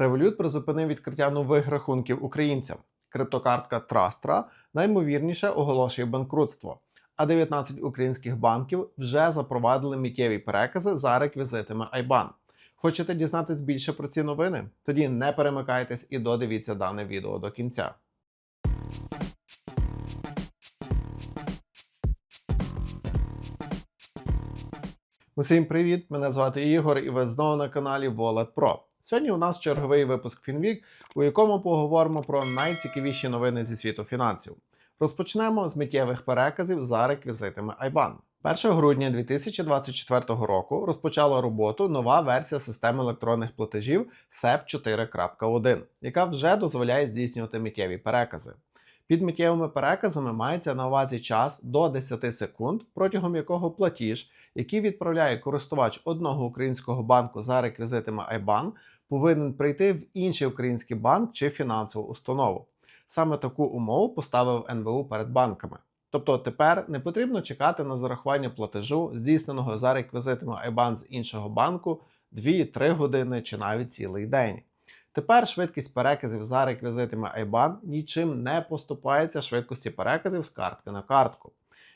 Revolut призупинив відкриття нових рахунків українцям. Криптокартка Trastra наймовірніше оголошує банкрутство. А 19 українських банків вже запровадили миттєві перекази за реквізитами IBAN. Хочете дізнатись більше про ці новини? Тоді не перемикайтесь і додивіться дане відео до кінця. Усім привіт! Мене звати Ігор, і ви знову на каналі Wallet Pro. Сьогодні у нас черговий випуск Фінвік, у якому поговоримо про найцікавіші новини зі світу фінансів. Розпочнемо з миттєвих переказів за реквізитами IBAN. 1 грудня 2024 року розпочала роботу нова версія системи електронних платежів SEP 4.1, яка вже дозволяє здійснювати миттєві перекази. Під миттєвими переказами мається на увазі час до 10 секунд, протягом якого платіж, який відправляє користувач одного українського банку за реквізитами IBAN, повинен прийти в інший український банк чи фінансову установу. Саме таку умову поставив НБУ перед банками. Тобто тепер не потрібно чекати на зарахування платежу, здійсненого за реквізитами IBAN з іншого банку 2-3 години чи навіть цілий день. Тепер швидкість переказів за реквізитами IBAN нічим не поступається швидкості переказів з картки на картку.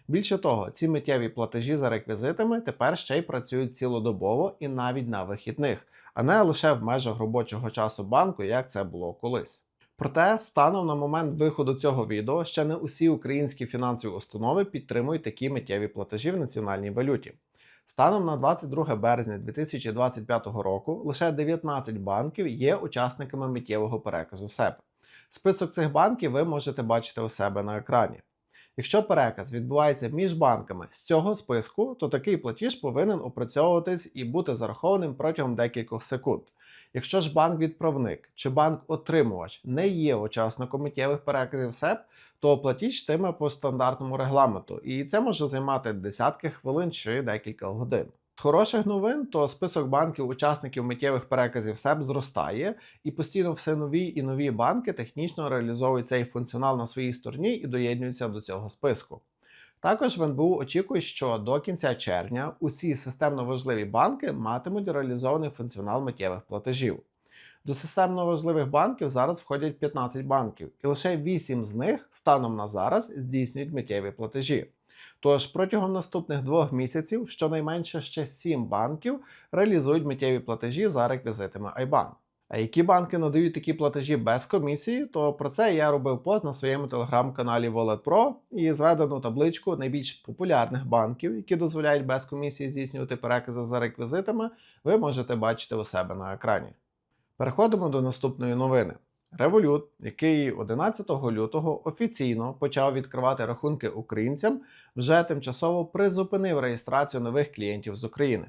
Більше того, ці миттєві платежі за реквізитами тепер ще й працюють цілодобово і навіть на вихідних, а не лише в межах робочого часу банку, як це було колись. Проте, станом на момент виходу цього відео, ще не усі українські фінансові установи підтримують такі миттєві платежі в національній валюті. Станом на 22 березня 2025 року лише 19 банків є учасниками миттєвого переказу СЕП. Список цих банків ви можете бачити у себе на екрані. Якщо переказ відбувається між банками з цього списку, то такий платіж повинен опрацьовуватись і бути зарахованим протягом декількох секунд. Якщо ж банк-відправник чи банк-отримувач не є учасником миттєвих переказів СЕП, то платіж йтиме по стандартному регламенту, і це може займати десятки хвилин чи декілька годин. З хороших новин, то список банків-учасників миттєвих переказів СЕП зростає, і постійно все нові і нові банки технічно реалізовують цей функціонал на своїй стороні і доєднуються до цього списку. Також в НБУ очікує, що до кінця червня усі системно важливі банки матимуть реалізований функціонал миттєвих платежів. До системно важливих банків зараз входять 15 банків, і лише 8 з них станом на зараз здійснюють миттєві платежі. Тож протягом наступних двох місяців щонайменше ще 7 банків реалізують миттєві платежі за реквізитами IBAN. А які банки надають такі платежі без комісії, то про це я робив пост на своєму телеграм-каналі Wallet Pro і зведену табличку найбільш популярних банків, які дозволяють без комісії здійснювати перекази за реквізитами, ви можете бачити у себе на екрані. Переходимо до наступної новини. Revolut, який 11 лютого офіційно почав відкривати рахунки українцям, вже тимчасово призупинив реєстрацію нових клієнтів з України.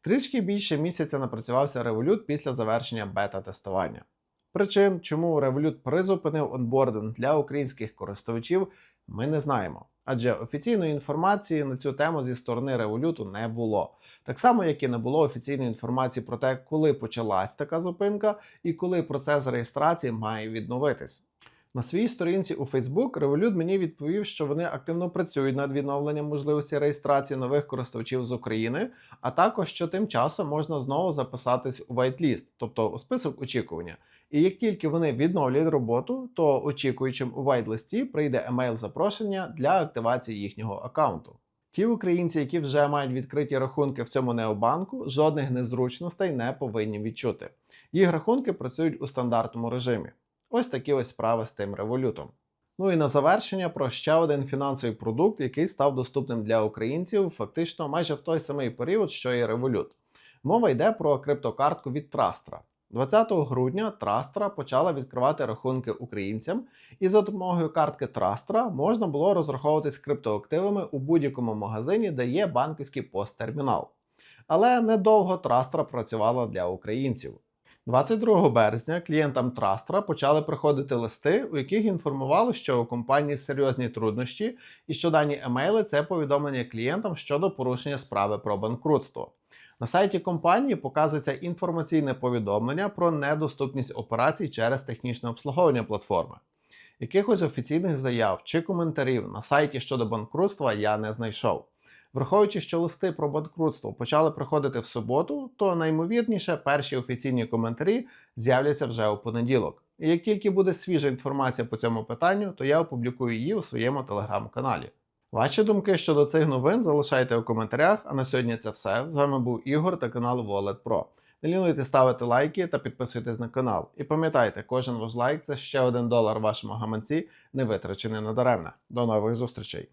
Трішки більше місяця напрацювався Revolut після завершення бета-тестування. Причин, чому Revolut призупинив онбординг для українських користувачів, ми не знаємо, адже офіційної інформації на цю тему зі сторони Revolut не було. Так само, як і не було офіційної інформації про те, коли почалась така зупинка і коли процес реєстрації має відновитись. На своїй сторінці у Facebook Revolut мені відповів, що вони активно працюють над відновленням можливості реєстрації нових користувачів з України, а також що тим часом можна знову записатись у whitelist, тобто у список очікування. І як тільки вони відновлять роботу, то очікуючим у whitelist прийде емейл запрошення для активації їхнього аккаунту. Ті українці, які вже мають відкриті рахунки в цьому необанку, жодних незручностей не повинні відчути. Їх рахунки працюють у стандартному режимі. Ось такі ось справи з тим револютом. Ну і на завершення про ще один фінансовий продукт, який став доступним для українців фактично майже в той самий період, що і Revolut. Мова йде про криптокартку від Trastra. 20 грудня Trastra почала відкривати рахунки українцям, і за допомогою картки Trastra можна було розраховуватись криптоактивами у будь-якому магазині, де є банківський посттермінал. Але недовго Trastra працювала для українців. 22 березня клієнтам Trastra почали приходити листи, у яких інформували, що у компанії серйозні труднощі, і що дані емейли це повідомлення клієнтам щодо порушення справи про банкрутство. На сайті компанії показується інформаційне повідомлення про недоступність операцій через технічне обслуговування платформи. Якихось офіційних заяв чи коментарів на сайті щодо банкрутства я не знайшов. Враховуючи, що листи про банкрутство почали приходити в суботу, то наймовірніше перші офіційні коментарі з'являться вже у понеділок. І як тільки буде свіжа інформація по цьому питанню, то я опублікую її у своєму телеграм-каналі. Ваші думки щодо цих новин залишайте у коментарях. А на сьогодні це все. З вами був Ігор та канал Wallet Pro. Не лінуйте ставити лайки та підписуйтесь на канал. І пам'ятайте, кожен ваш лайк це ще один долар вашому гаманці, не витрачений надаремне. До нових зустрічей!